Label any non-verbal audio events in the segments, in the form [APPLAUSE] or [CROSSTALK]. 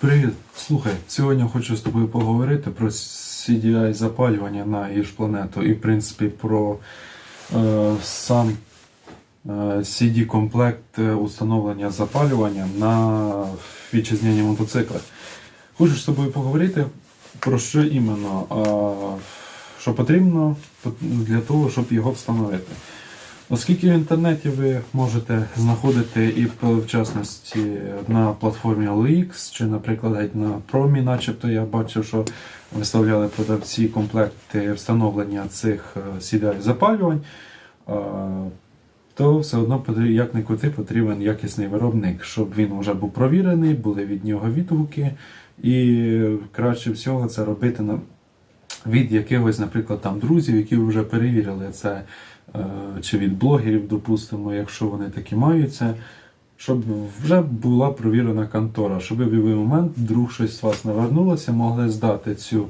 Привіт, слухай, сьогодні хочу з тобою поговорити про CDI запалювання на їж планету і, в принципі, про е, сам е, CD-комплект е, установлення запалювання на вітчизняні мотоцикли. Хочу з тобою поговорити про що іменно, е, що потрібно для того, щоб його встановити. Оскільки в інтернеті ви можете знаходити і в частності на платформі OLX, чи, наприклад, геть на Промі, начебто я бачив, що виставляли продавці комплекти встановлення цих е, CDI запалювань, то все одно як не крути, потрібен якісний виробник, щоб він вже був провірений, були від нього відгуки, і краще всього це робити від якихось, наприклад, там друзів, які вже перевірили це, чи від блогерів, допустимо, якщо вони такі маються, щоб вже була провірена контора, щоб в будь-який момент вдруг щось з вас навернулося, могли здати цю,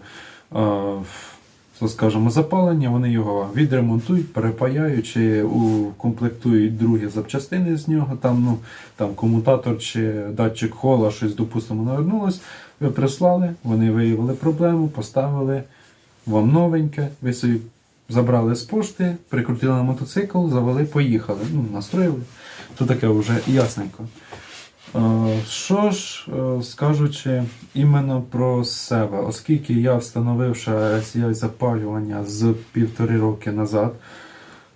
е, скажімо, запалення, вони його відремонтують, перепаяють, чи укомплектують другі запчастини з нього, там, ну, там комутатор чи датчик хола, щось, допустимо, навернулось. Ви прислали, вони виявили проблему, поставили вам новеньке, ви собі забрали з пошти, прикрутили на мотоцикл, завели, поїхали. Ну, настроїли. То таке вже ясненько. Е, Що ж, е, скажучи іменно про себе, оскільки я встановивши CI запалювання з півтори роки назад,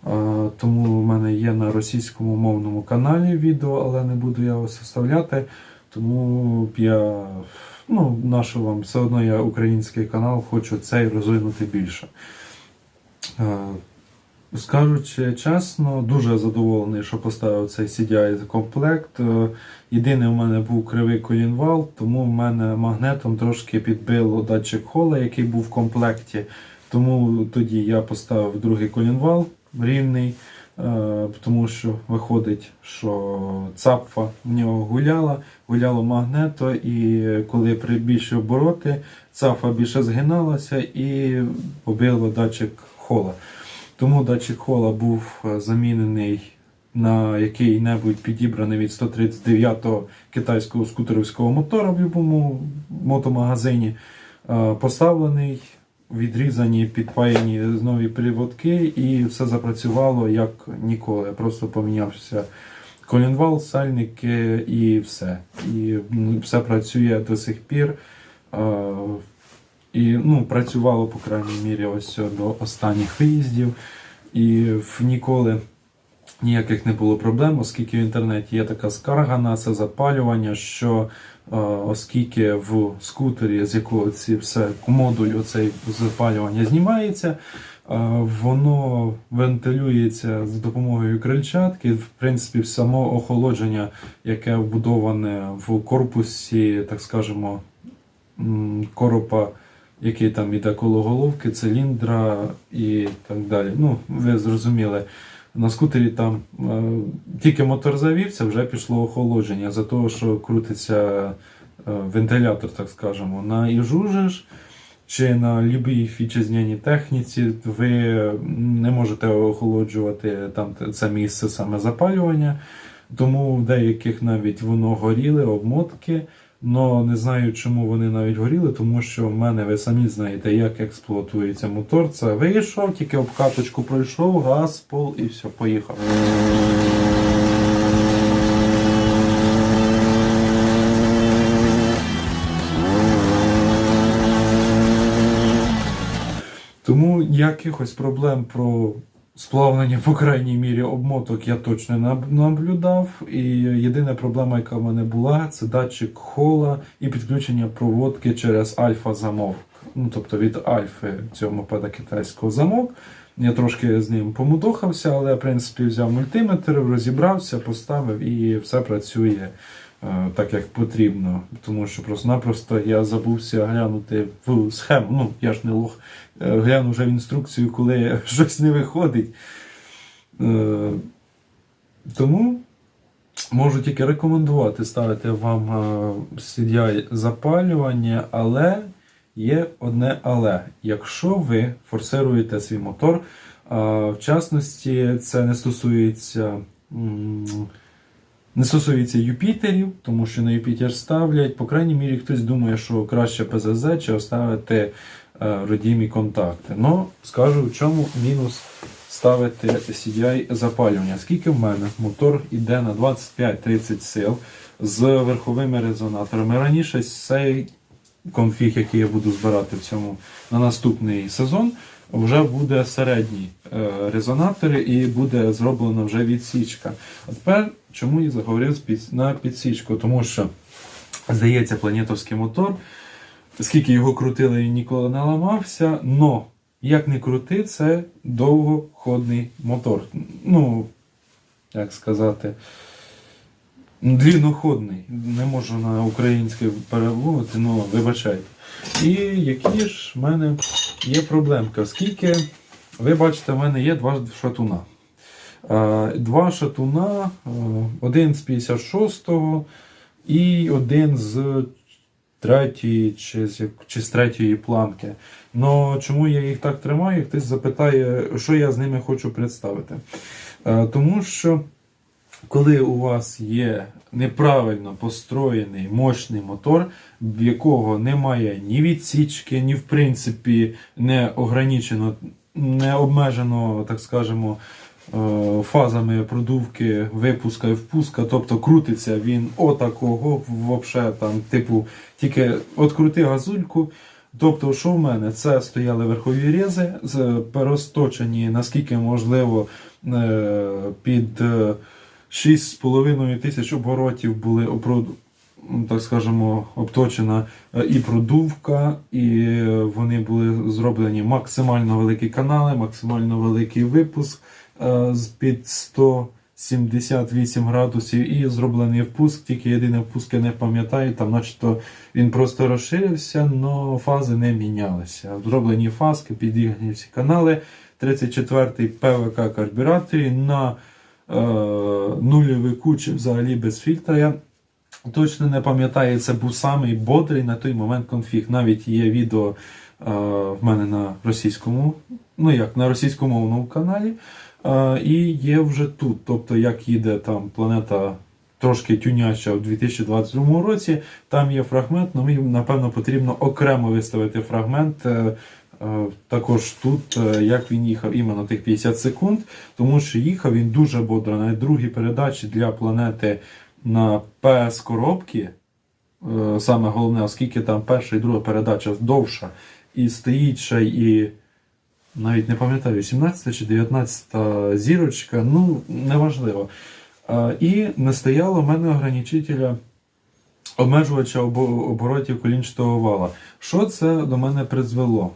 е, тому в мене є на російському мовному каналі відео, але не буду я ось вставляти. Тому я, ну, нашу вам, все одно я український канал, хочу цей розвинути більше. Е, Скажучи чесно, дуже задоволений, що поставив цей CDI комплект. Е, Єдиний у мене був кривий колінвал, тому в мене магнетом трошки підбило датчик хола, який був в комплекті. Тому тоді я поставив другий колінвал рівний, е, тому що виходить, що цапфа в нього гуляла, гуляло магнето, і коли при більші обороти, цапфа більше згиналася і побило датчик хола. Тому датчик хола був е, замінений на який-небудь підібраний від 139-го китайського скутерівського мотора в будь-якому мотомагазині. Е, Поставлений, відрізані, підпаяні нові приводки, і все запрацювало як ніколи. Просто помінявся колінвал, сальники і все. І все працює до сих пір. І ну, працювало, по крайній мірі, ось до останніх виїздів. І ніколи ніяких не було проблем, оскільки в інтернеті є така скарга на це запалювання, що е, оскільки в скутері, з якого ці все модуль оцей запалювання знімається, е, воно вентилюється з допомогою крильчатки. В принципі, само охолодження, яке вбудоване в корпусі, так скажемо, коропа, який там іде коло головки, циліндра і так далі. Ну, ви зрозуміли. На скутері там е, тільки мотор завівся, вже пішло охолодження за того, що крутиться е, вентилятор, так скажемо. На іжу же ж чи на любій вітчизняній техніці ви не можете охолоджувати там це місце саме запалювання. Тому в деяких навіть воно горіли, обмотки. Но не знаю, чому вони навіть горіли, тому що в мене ви самі знаєте, як експлуатується мотор. Це вийшов, тільки обкаточку пройшов, газ, пол і все, поїхав. Тому якихось проблем про сплавлення, по крайній мірі, обмоток я точно наблюдав. І єдина проблема, яка в мене була, це датчик хола і підключення проводки через альфа-замок. Ну, тобто від альфи цього мопеда китайського замок. Я трошки з ним помудохався, але в принципі взяв мультиметр, розібрався, поставив і все працює так, як потрібно. Тому що просто-напросто я забувся глянути в схему. Ну, я ж не лох, е, глянув вже в інструкцію, коли [LAUGHS] щось не виходить. Е, Тому можу тільки рекомендувати ставити вам е, CDI запалювання, але є одне але. Якщо ви форсируєте свій мотор, е, в частності це не стосується Не стосується Юпітерів, тому що на Юпітер ставлять. По крайній мірі, хтось думає, що краще ПЗЗ чи оставити е, родімі контакти. Ну, скажу, в чому мінус ставити CDI запалювання. Скільки в мене мотор йде на 25-30 сил з верховими резонаторами. Раніше цей конфіг, який я буду збирати в цьому на наступний сезон, вже буде середній е, резонатор і буде зроблена вже відсічка. А тепер чому я заговорив на підсічку? Тому що здається, планетовський мотор, скільки його крутили, він ніколи не ламався. Но як не крути, це довгоходний мотор. Ну, як сказати, длінноходний. Не можу на українське перемовити, ну вибачайте. І які ж в мене є проблемка? Оскільки, ви бачите, в мене є два шатуна. Е, Два шатуна, е, один з 56-го і один з третьої чи з, чи з третьої планки. Но чому я їх так тримаю? Хтось запитає, що я з ними хочу представити. Е, Тому що коли у вас є неправильно построєний мощний мотор, в якого немає ні відсічки, ні в принципі не ограничено, не обмежено, так скажемо, е, фазами продувки випуска і впуска, тобто крутиться він отакого, вообще там, типу, тільки открути газульку. Тобто, що в мене? Це стояли верхові рези, пересточені, наскільки можливо, е, під е, 6,5 тисяч оборотів були опро- так скажемо, обточена е, і продувка, і е, вони були зроблені максимально великі канали, максимально великий випуск з під 178 градусів, і зроблений впуск. Тільки єдиний впуск я не пам'ятаю, там, начебто він просто розширився, але фази не мінялися. Зроблені фаски, підігнані всі канали. 34-й ПВК карбюраторі на нульовику чи взагалі без фільтра. Я точно не пам'ятаю, це був самий бодрий на той момент конфіг. Навіть є відео е, в мене на російському, ну як на російськомовному каналі. Е, і є вже тут. Тобто, як їде там планета. Трошки тюняча в 2022 році. Там є фрагмент, але мені напевно потрібно окремо виставити фрагмент. Е, Також тут, е, як він їхав іменно тих 50 секунд, тому що їхав він дуже бодро. Навіть другі передачі для планети на ПС коробки. е, Саме головне, оскільки там перша і друга передача довша, і стоїть ще і навіть не пам'ятаю, 17 чи 19 зірочка, ну неважливо. І не стояло в мене ограничителя обмежувача обо- оборотів колінчатого вала. Що це до мене призвело?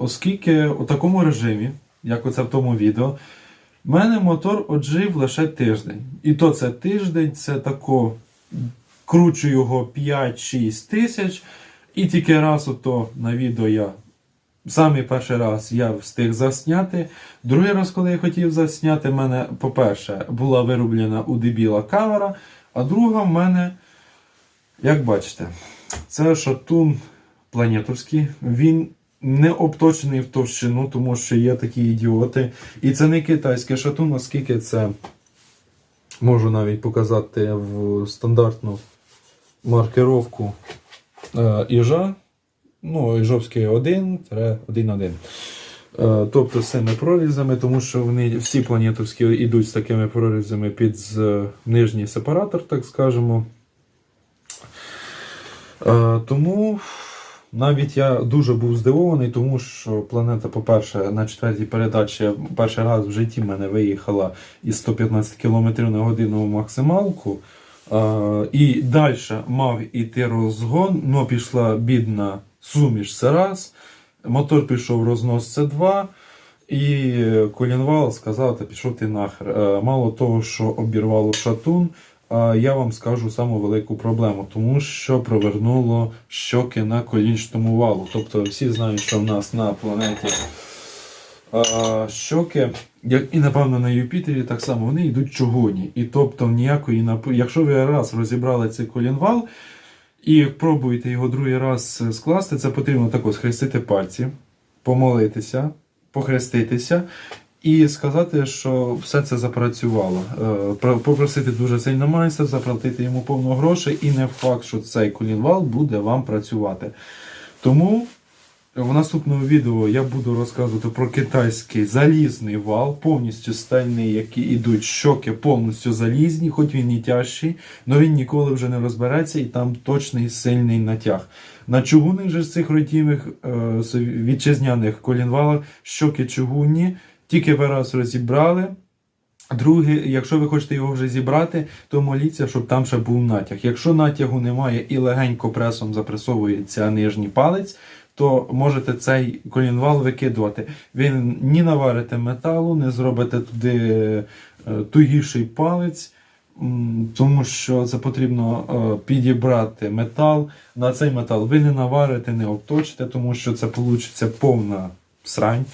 Оскільки у такому режимі, як оце в тому відео, в мене мотор оджив лише тиждень. І то це тиждень, це тако кручу його 5-6 тисяч, і тільки раз ото на відео я. Самий перший раз я встиг засняти. Другий раз, коли я хотів засняти, в мене, по-перше, була вироблена у дебіла камера, а друга в мене, як бачите, це шатун планетовський. Він не обточений в товщину, тому що є такі ідіоти. І це не китайський шатун, оскільки це можу навіть показати в стандартну маркировку е, іжа. Ну, Іжовський 1-1-1. Е, Тобто з цими прорізами, тому що вони всі планетовські йдуть з такими прорізами під нижній сепаратор, так скажемо. Е, Тому навіть я дуже був здивований, тому що планета, по-перше, на четвертій передачі перший раз в житті мене виїхала із 115 км на годину максималку. Е, І далі мав іти розгон, але пішла бідна суміш це раз. Мотор пішов рознос це два. І колінвал сказав, та пішов ти нахер. Е, Мало того, що обірвало шатун, я вам скажу саму велику проблему, тому що провернуло щоки на колінчатому валу. Тобто всі знають, що в нас на планеті щоки, як і напевно на Юпітері, так само вони йдуть чугунні. І тобто ніякої якщо ви раз розібрали цей колінвал і пробуєте його другий раз скласти, це потрібно тако схрестити пальці, помолитися, похреститися і сказати, що все це запрацювало. Е, Попросити дуже сильно майстра, заплатити йому повно грошей, і не факт, що цей колінвал буде вам працювати. Тому в наступному відео я буду розказувати про китайський залізний вал, повністю стальний, які йдуть щоки повністю залізні, хоч він і тяжчий, але він ніколи вже не розбереться і там точний сильний натяг. На чугунних же цих родімих е, вітчизняних колінвалах щоки чугунні, тільки ви раз розібрали. Друге, якщо ви хочете його вже зібрати, то моліться, щоб там ще був натяг. Якщо натягу немає і легенько пресом запресовується нижній палець, то можете цей колінвал викидувати. Ви ні наварите металу, не зробите туди е, тугіший палець, тому що це потрібно е, підібрати метал. На цей метал ви не наварите, не обточите, тому що це вийде повна срань.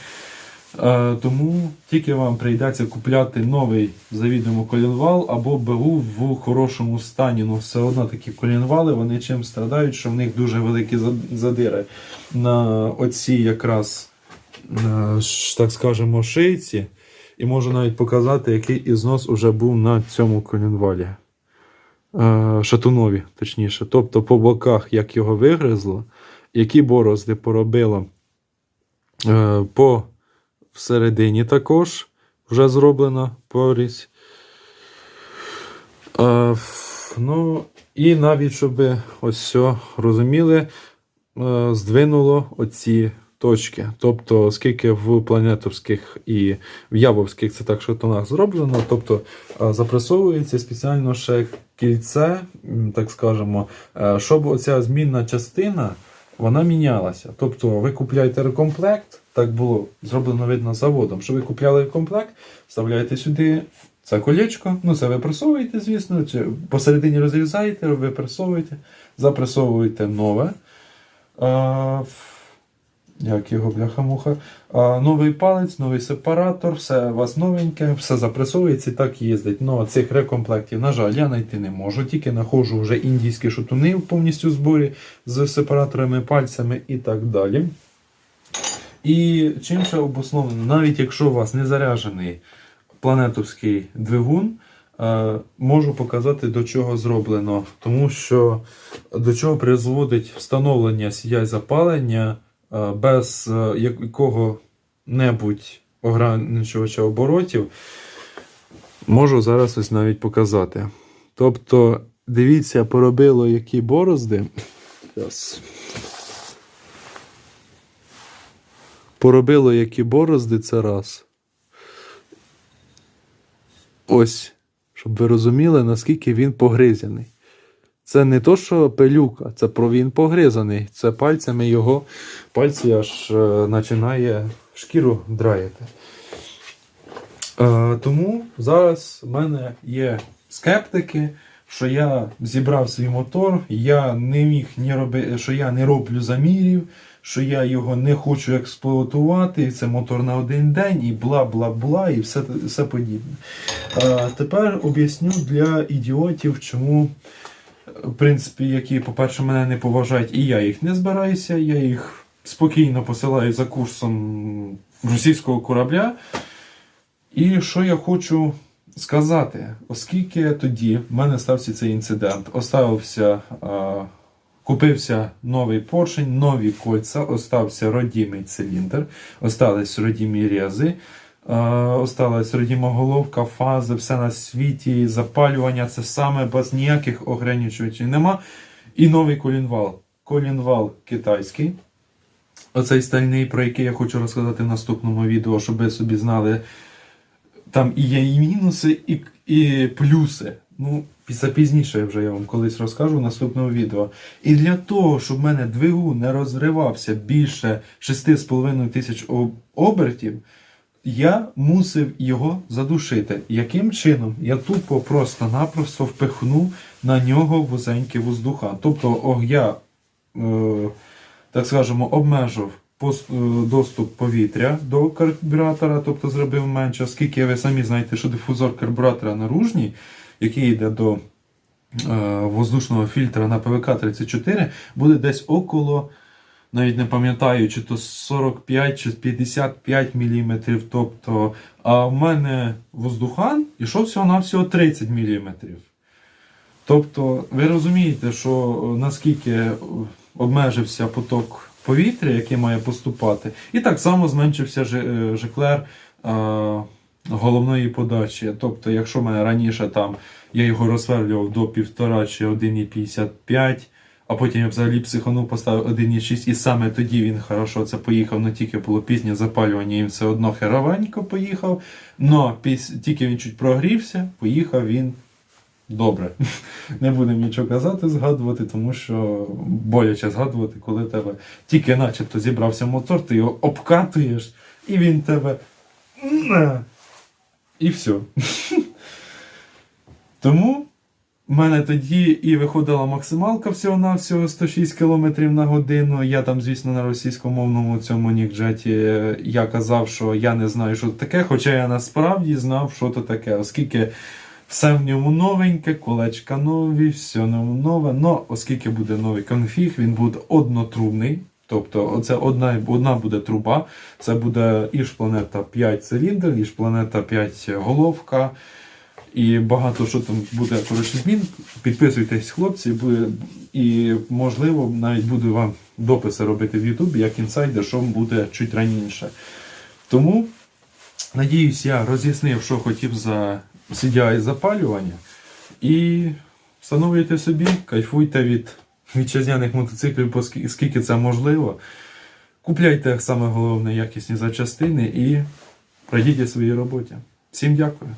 Е, тому тільки вам прийдеться купляти новий завідомо колінвал або БУ в хорошому стані. Ну все одно такі колінвали вони чим страдають, що в них дуже великі задири на оці якраз е, так скажемо шийці. І можу навіть показати, який ізнос уже був на цьому колінвалі. Е, Шатунові, точніше. Тобто по боках, як його вигризло, які борозди поробило по всередині також вже зроблена порізь. Ф- ну, і навіть, щоб ось все розуміли, е, здвинуло оці точки. Тобто, оскільки в планетовських і в явовських це так шатунах зроблено, тобто е, запресовується спеціально ще кільце, так скажемо, е, щоб оця змінна частина вона мінялася. Тобто ви купляєте рекомплект, так було зроблено видно заводом, що ви купляли комплект, вставляєте сюди це колечко, ну це ви пресовуєте, звісно, чи посередині розрізаєте, ви пресовуєте, запресовуєте нове. А, як його бляха-муха. Новий палець, новий сепаратор, все у вас новеньке, все запресовується і так їздить. Ну, цих рекомплектів, на жаль, я знайти не можу. Тільки знаходжу вже індійські шатуни в повністю в зборі з сепараторами, пальцями і так далі. І чим ще обусловлено, навіть якщо у вас не заряджений планетовський двигун, е, можу показати, до чого зроблено. Тому що до чого призводить встановлення сіяй запалення е, без е, якого-небудь ограничувача оборотів. Можу зараз ось навіть показати. Тобто, дивіться, поробило які борозди. Зараз. Поробило які борозди це раз. Ось, щоб ви розуміли, наскільки він погризаний. Це не то, що пилюка, це про він погризаний. Це пальцями його пальці аж е, починає шкіру драїти. Е, тому зараз в мене є скептики, що я зібрав свій мотор, я не міг ні роби, що я не роблю замірів, що я його не хочу експлуатувати, і це мотор на один день, і бла бла бла, і все, все подібне. Е, тепер об'ясню для ідіотів, чому, в принципі, які, по-перше, мене не поважають, і я їх не збираюся, я їх спокійно посилаю за курсом російського корабля. І що я хочу сказати, оскільки тоді в мене стався цей інцидент, оставився, е, купився новий поршень, нові кольця, остався родімий циліндр, остались родімі рези, е, осталась родіма головка, фази, все на світі, запалювання, це саме без ніяких ограничувачів нема. І новий колінвал. Колінвал китайський. Оцей стальний, про який я хочу розказати в наступному відео, щоб ви собі знали, там і є і мінуси, і, і плюси. Ну, після пізніше вже я вам колись розкажу в наступному відео. І для того, щоб в мене двигун не розривався більше 6,5 тисяч обертів, я мусив його задушити. Яким чином? Я тупо просто-напросто впихнув на нього вузенький воздуха. Тобто, я, е, так скажемо, обмежив доступ повітря до карбюратора, тобто зробив менше, оскільки ви самі знаєте, що дифузор карбюратора наружній, який йде до е, воздушного фільтра на ПВК-34, буде десь около навіть не пам'ятаю, чи то 45 чи 55 мм. Тобто, а в мене воздухан ішов всього-навсього 30 мм. Тобто, ви розумієте, що е, наскільки е, обмежився поток повітря, який має поступати, і так само зменшився е, жиклер е, головної подачі. Тобто, якщо мене раніше там я його розсверлював до 1,5 чи 1,55, а потім я взагалі психанув, поставив 1,6, і саме тоді він хорошо це поїхав, але тільки було пізнє запалювання, і все одно херовенько поїхав. Но тільки він чуть прогрівся, поїхав він добре. Не будемо нічого казати, згадувати, тому що боляче згадувати, коли тебе тільки начебто зібрався мотор, ти його обкатуєш, і він тебе. І все. Тому в мене тоді і виходила максималка всього-навсього 106 км на годину. Я там, звісно, на російськомовному цьому нікджеті е, я казав, що я не знаю, що таке, хоча я насправді знав, що це таке, оскільки все в ньому новеньке, колечка нові, все в ньому нове. Но оскільки буде новий конфіг, він буде однотрубний. Тобто, оце одна, одна буде труба, це буде Іж Планета 5 циліндр, Іж Планета 5 головка. І багато що там буде коротше змін. Підписуйтесь, хлопці, і можливо навіть буду вам дописи робити в Ютубі, як інсайдер, що буде чуть раніше. Тому, надіюсь, я роз'яснив, що хотів за CDI запалювання. І встановлюйте собі, кайфуйте від вітчизняних мотоциклів, скільки це можливо. Купляйте саме головне якісні запчастини і радійте своїй роботі. Всім дякую.